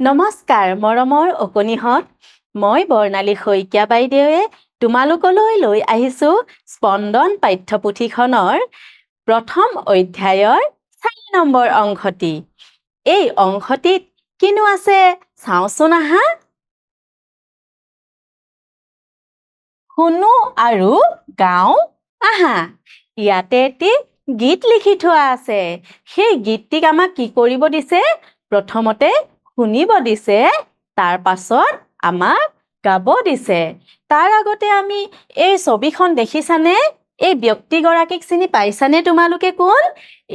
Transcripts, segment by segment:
নমস্কাৰ মৰমৰ অকণিহঁত। মই বৰ্ণালী শইকীয়া বাইদেৱে তোমালোকলৈ লৈ আহিছোঁ স্পন্দন পাঠ্যপুথিখনৰ প্ৰথম অধ্যায়ৰ চাৰি নম্বৰ অংশটি। এই অংশটিত কিনো আছে? চাওঁচোন আহা। শুনো আৰু গাওঁ আহা। ইয়াতে এটি গীত লিখি থোৱা আছে। সেই গীতটিক আমাক কি কৰিব দিছে? প্ৰথমতে শুনিব দিছে, তাৰ পাছত আমাক গাব দিছে। তাৰ আগতে আমি এই ছবিখন দেখিছানে? এই ব্যক্তিগৰাকীক চিনি পাইছানে তোমালোকে কোন?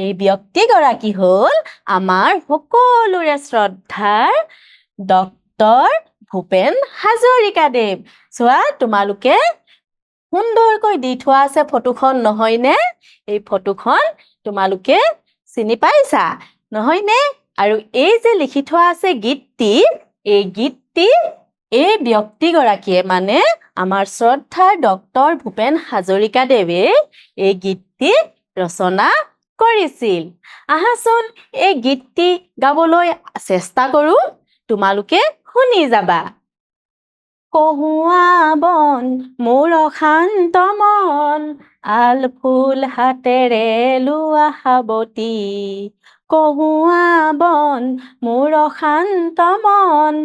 এই ব্যক্তিগৰাকী হ'ল আমাৰ সকলোৰে শ্ৰদ্ধাৰ ডক্তৰ ভূপেন হাজৰিকাদেৱ। চোৱা, তোমালোকে সুন্দৰকৈ দি থোৱা আছে ফটোখন, নহয়নে? এই ফটোখন তোমালোকে চিনি পাইছা, নহয়নে? আৰু এই যে লিখি থোৱা আছে গীতটি, এই গীতটি এই ব্যক্তিগৰাকীয়ে মানে আমাৰ শ্ৰদ্ধাৰ ডক্তৰ ভূপেন হাজৰিকাদেৱে এই গীতটি ৰচনা কৰিছিল। আহাচোন এই গীতটি গাবলৈ চেষ্টা কৰোঁ, তোমালোকে শুনি যাবা। কহুৱা বন, মোৰ শান্ত মন আল ফুল হাতেৰে লোৱা সাৱতি কহুৱা বন মোৰ শান্ত মন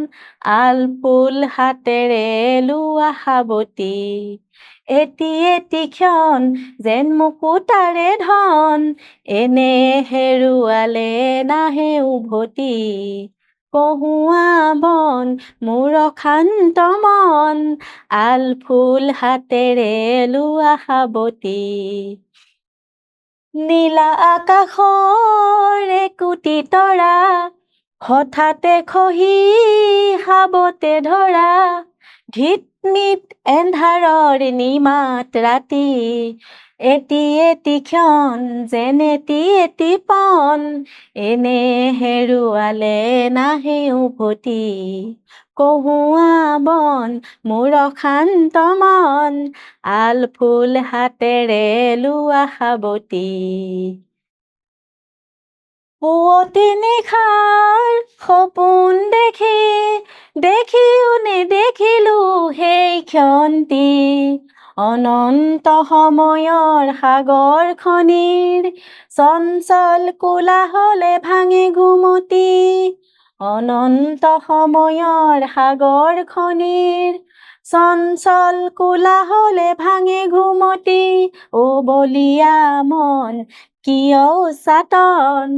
আল ফুল হাতেৰে লোৱা সাৱতি এটি এটি ক্ষণ যেন মুকুতাৰে ধন এনে হেৰুৱালে নাহে উভতি। কহুৱা বন মোৰ শান্ত মন আল ফুল হাতেৰে লোৱা সাৱতি নীলা আকাশৰ কুটি তৰা হঠাতে খহি সাৱতে ধৰা ধিত মিত এন্ধাৰৰ নিমাত ৰাতি। এটি এটি ক্ষণ, যেন এটি পন এনে হেৰুৱালে নাহে উভতি। কহুৱা বন মোৰ শান্ত মন। আল ফুল হাতেৰে লোৱা সাৱতি পুৱতি নিশাৰ সপোন দেখি দেখিও নেদেখিলো সেই ক্ষন্তি অনন্ত সময়ৰ সাগৰখনিৰ চঞ্চল কোলাহলে ভাঙে ঘুমতি অনন্ত সময়ৰ সাগৰখনিৰ চঞ্চল কোলাহলে ভাঙে ঘুমতি অ বলিয়া মন কিয় চাতন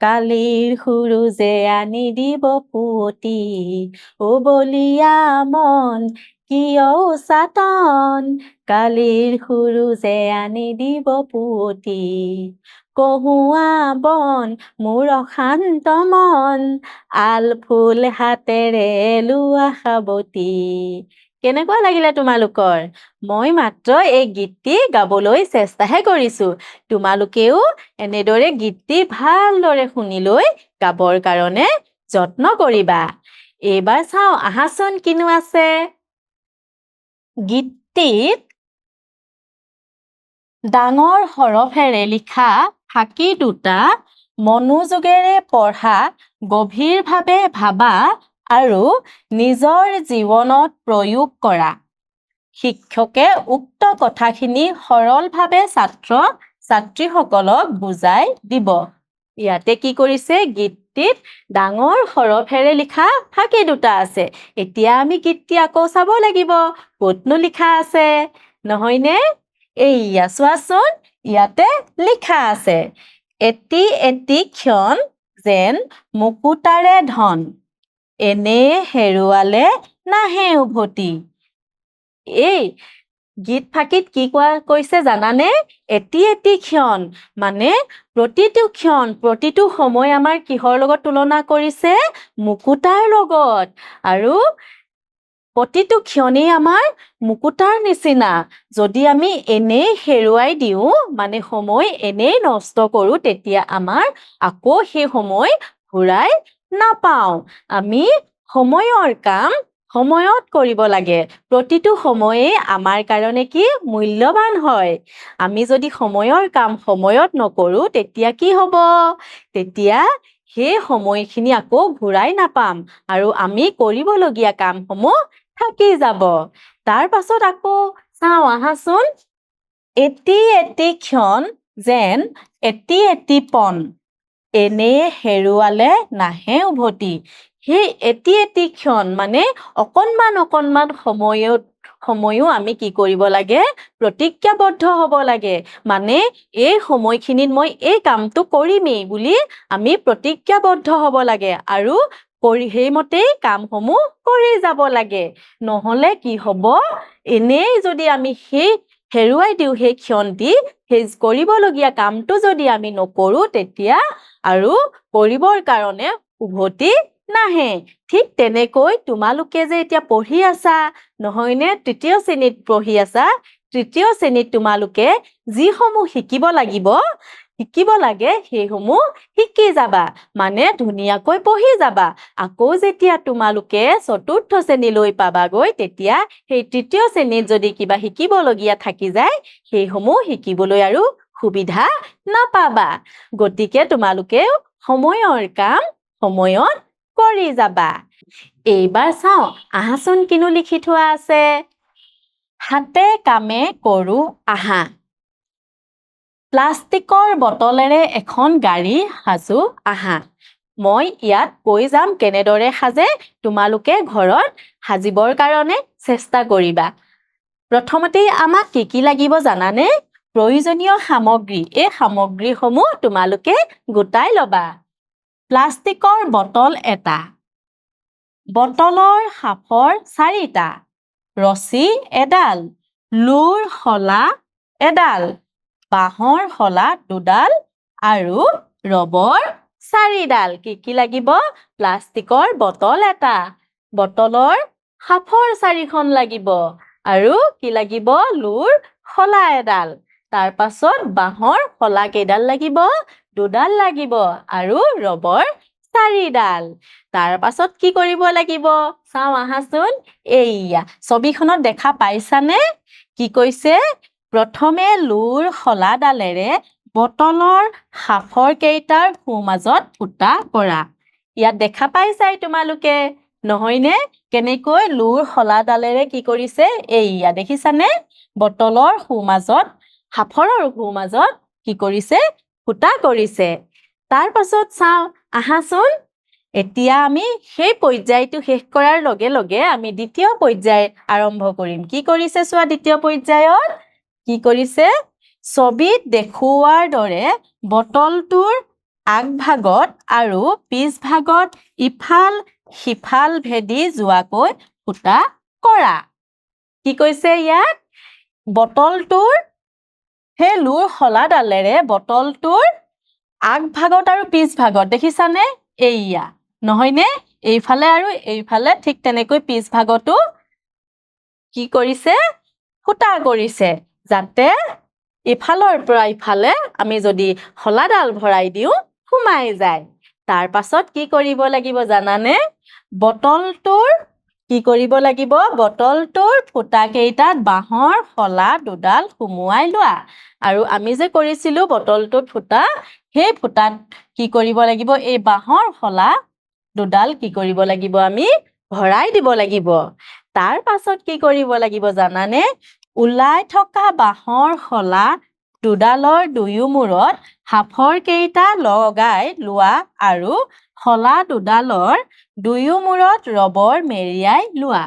কালিৰ সুৰুজে আনি দিব পুৱতি অ বলিয়া মন কিয় চাতন কালিৰ সুৰুজে আনি দিব পুৱতি কহুৱা বন, মোৰ শান্ত মন, আল ফুল হাতেৰে লোৱা সাৱতি কেনেকুৱা লাগিলে তোমালোকৰ? মই মাত্ৰ এই গীতটি গাবলৈ চেষ্টাহে কৰিছোঁ। তোমালোকেও এনেদৰে গীতটি ভালদৰে শুনি লৈ গাবৰ কাৰণে যত্ন কৰিবা। এইবাৰ চাওঁ, আহাচোন কিনো আছে। গীতটিত ডাঙৰ হৰফেৰে লিখা ফাঁকি দুটা মনোযোগেৰে পঢ়া গভীৰভাৱে ভাবা আৰু নিজৰ জীৱনত প্ৰয়োগ কৰা। শিক্ষকে উক্ত কথাখিনি সৰলভাৱে ছাত্ৰ ছাত্ৰীসকলক বুজাই দিব। ইয়াতে কি কৰিছে গীতটিত ডাঙৰ হৰফেৰে লিখা ফাঁকি দুটা আছে। এতিয়া আমি গীতটি আকৌ চাব লাগিব ক'তনো লিখা আছে? নহয়নে? এইয়া চোৱাচোন ইয়াতে লিখা আছে। এটি এটি ক্ষণ যেন মুকুতাৰে ধন। এনে হেৰুৱালে নাহে উভতি। এই গীত ফাঁকিত কি কোৱা কৈছে জানানে? এটি এটি ক্ষণ মানে প্ৰতিটো ক্ষণ, প্ৰতিটো সময় আমাৰ কিহৰ লগত তুলনা কৰিছে? মুকুতাৰ লগত। আৰু প্ৰতিটো ক্ষণেই আমাৰ মুকুতাৰ নিচিনা। যদি আমি এনেই হেৰুৱাই দিওঁ মানে সময় এনেই নষ্ট কৰোঁ, তেতিয়া আমাৰ আকৌ সেই সময় ঘূৰাই নাপাওঁ। আমি সময়ৰ কাম সময়ত কৰিব লাগে। প্ৰতিটো সময়েই আমাৰ কাৰণে কি মূল্যৱান হয়। আমি যদি সময়ৰ কাম সময়ত নকৰোঁ, তেতিয়া কি হ'ব? তেতিয়া সেই সময়খিনি আকৌ ঘূৰাই নাপাম আৰু আমি কৰিবলগীয়া কামসমূহ থাকি যাব। তাৰ পাছত আকৌ চাওঁ, আহাচোন। এটি এটি ক্ষণ যেন এটি এটি পণ। এনে হেৰুৱালে নাহে উভতি। সেই এটি এটি ক্ষণ মানে অকণমান অকণমান সময়ত, সময়ো আমি কি কৰিব লাগে? প্ৰতিজ্ঞাবদ্ধ হ'ব লাগে। মানে এই সময়খিনিত মই এই কামটো কৰিমেই বুলি আমি প্ৰতিজ্ঞাবদ্ধ হ'ব লাগে আৰু কৰি সেইমতেই কামসমূহ কৰি যাব লাগে। নহ'লে কি হ'ব? এনেই যদি আমি সেই হেৰুৱাই দিওঁ সেই ক্ষণটি সেই কৰিবলগীয়া কামটো যদি আমি নকৰোঁ তেতিয়া আৰু কৰিবৰ কাৰণে উভতি নাহে। ঠিক তেনেকৈ তোমালোকে যে এতিয়া পঢ়ি আছা, নহয়নে? তৃতীয় শ্ৰেণীত পঢ়ি আছা, তৃতীয় শ্ৰেণীত তোমালোকে যিসমূহ শিকিব লাগিব শিকিব লাগে, সেইসমূহ শিকি যাবা। মানে ধুনীয়াকৈ পঢ়ি যাবা। আকৌ যেতিয়া তোমালোকে চতুৰ্থ শ্ৰেণীলৈ পাবাগৈ, তেতিয়া সেই তৃতীয় শ্ৰেণীত যদি কিবা শিকিবলগীয়া থাকি যায়, সেইসমূহ শিকিবলৈ আৰু সুবিধা নাপাবা। গতিকে তোমালোকেও সময়ৰ কাম সময়ত কৰি যাবা। এইবাৰ চাওঁ, আহাচোন কিনো লিখি থোৱা আছে। হাতে কামে কৰো আহা। প্লাষ্টিকৰ বটলেৰে এখন গাড়ী সাজো আহা, মই ইয়াত কৈ যাম কেনেদৰে সাজে? তোমালোকে ঘৰত সাজিবৰ কাৰণে চেষ্টা কৰিবা। প্ৰথমতেই আমাক কি কি লাগিব জানানে? প্ৰয়োজনীয় সামগ্ৰী, এই সামগ্ৰীসমূহ তোমালোকে গোটাই ল'বা। প্লাষ্টিকৰ বটল এটা। বটলৰ সাফৰ চাৰিটা। ৰছী এডাল। লোৰ শলা এডাল। বাঁহৰ শলা দুডাল আৰু ৰবৰ চাৰিডাল। কি কি লাগিব? প্লাষ্টিকৰ বটল এটা। বটলৰ সাফৰ চাৰিখন লাগিব। আৰু কি লাগিব? লোৰ শলা এডাল। তাৰ পাছত বাঁহৰ শলা কেইডাল লাগিব? দুডাল লাগিব আৰু ৰবৰ চাৰিডাল। তাৰ পাছত কি কৰিব লাগিব? চাওঁ আহাচোন। এইয়া, ছবিখনত দেখা পাইছানে? কি কৈছে? প্ৰথমে লোৰ শলাডালেৰে বটলৰ সাফৰ কেইটাৰ সোঁমাজত ফুটা কৰা। ইয়াত দেখা পাইছাই তোমালোকে নহয়নে? কেনেকৈ লোৰ শলাডালেৰে কি কৰিছে? এইয়া দেখিছানে? বটলৰ সোঁমাজত সাফৰৰ সোঁমাজত কি কৰিছে? ফুটা কৰিছে। তাৰ পাছত চাওঁ আহাচোন। এতিয়া আমি সেই পৰ্যায়টো শেষ কৰাৰ লগে লগে আমি দ্বিতীয় পৰ্যায় আৰম্ভ কৰিম। কি কৰিছে চোৱা দ্বিতীয় পৰ্যায়ত? কি কৰিছে? ছবিত দেখুওৱাৰ দৰে বটলটোৰ আগভাগত আৰু পিছভাগত ইফাল সিফাল ভেদি যোৱাকৈ ফুটা কৰা। কি কৈছে ইয়াত? বটলটোৰ সেই লোৰ শলাডালেৰে বটলটোৰ আগভাগত আৰু পিছভাগত দেখিছানে? এইয়া। নহয়নে? এইফালে আৰু এইফালে ঠিক তেনেকৈ পিছভাগতো কি কৰিছে? ফুটা কৰিছে। যাতে ইফালৰ পৰা ইফালে আমি যদি শলাডাল ভৰাই দিওঁ সোমাই যায়। তাৰ পাছত কি কৰিব লাগিব জানানে? বটলটোৰ কি কৰিব লাগিব? বটলটোৰ ফুটাকেইটাত বাঁহৰ শলা দুডাল সুমুৱাই লোৱা। আৰু আমি যে কৰিছিলোঁ বটলটোত ফুটা সেই ফুটাত কি কৰিব লাগিব? এই বাঁহৰ শলা দুডাল কি কৰিব লাগিব আমি ভৰাই দিব লাগিব। তাৰ পাছত কি কৰিব লাগিব জানানে? ওলাই থকা বাঁহৰ শলা দুডালৰ দুয়ো মূৰত সাফৰ কেইটা লগাই লোৱা আৰু শলা দুডালৰ দুয়ো মূৰত ৰবৰ মেৰিয়াই লোৱা।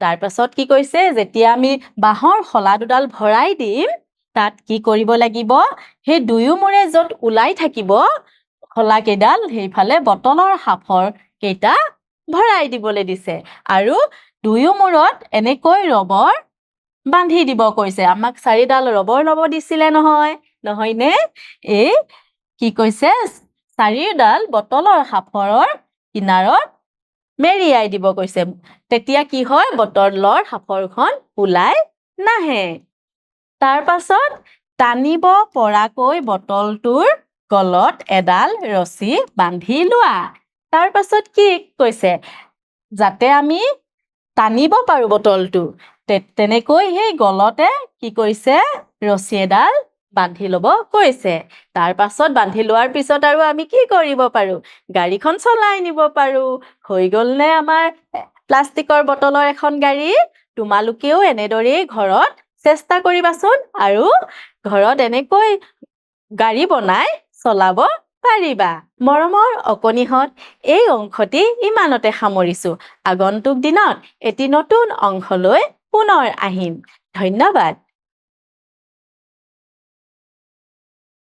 তাৰ পাছত কি কৈছে যেতিয়া আমি বাঁহৰ শলা দুডাল ভৰাই দিম তাত কি কৰিব লাগিব? সেই দুয়ো মূৰে য'ত ওলাই থাকিব শলা কেইডাল সেইফালে বটলৰ সাফৰ কেইটা ভৰাই দিবলৈ দিছে। আৰু দুয়ো মূৰত এনেকৈ ৰবৰ বান্ধি দিব কৈছে। আমাক চাৰিডাল ৰবৰ ল'ব দিছিলে নহয় নহয়নে? এই কি কৈছে? চাৰিওডাল বটলৰ সাফৰৰ কিনাৰত মেৰিয়াই দিব কৈছে। তেতিয়া কি হয়? বটলৰ সাফৰখন ওলাই নাহে। তাৰ পাছত টানিব পৰাকৈ বটলটোৰ গলত এডাল ৰছী বান্ধি লোৱা। তাৰ পাছত কি কৈছে? যাতে আমি টানিব পাৰোঁ বটলটো। তেনেকৈ সেই গলতে কি কৰিছে ৰছী এডাল বান্ধি ল'ব কৈছে। তাৰ পাছত বান্ধি লোৱাৰ পিছত আৰু আমি কি কৰিব পাৰোঁ? গাড়ীখন চলাই নিব পাৰোঁ। হৈ গ'লনে আমাৰ প্লাষ্টিকৰ বটলৰ এখন গাড়ী? তোমালোকেও এনেদৰেই ঘৰত চেষ্টা কৰিবাচোন আৰু ঘৰত এনেকৈ গাড়ী বনাই চলাব পাৰিবা। মৰমৰ অকণিহঁত এই অংশটি ইমানতে সামৰিছোঁ। আগন্তুক দিনত এটি নতুন অংশ লৈ পুনৰ আহিম। ধন্যবাদ।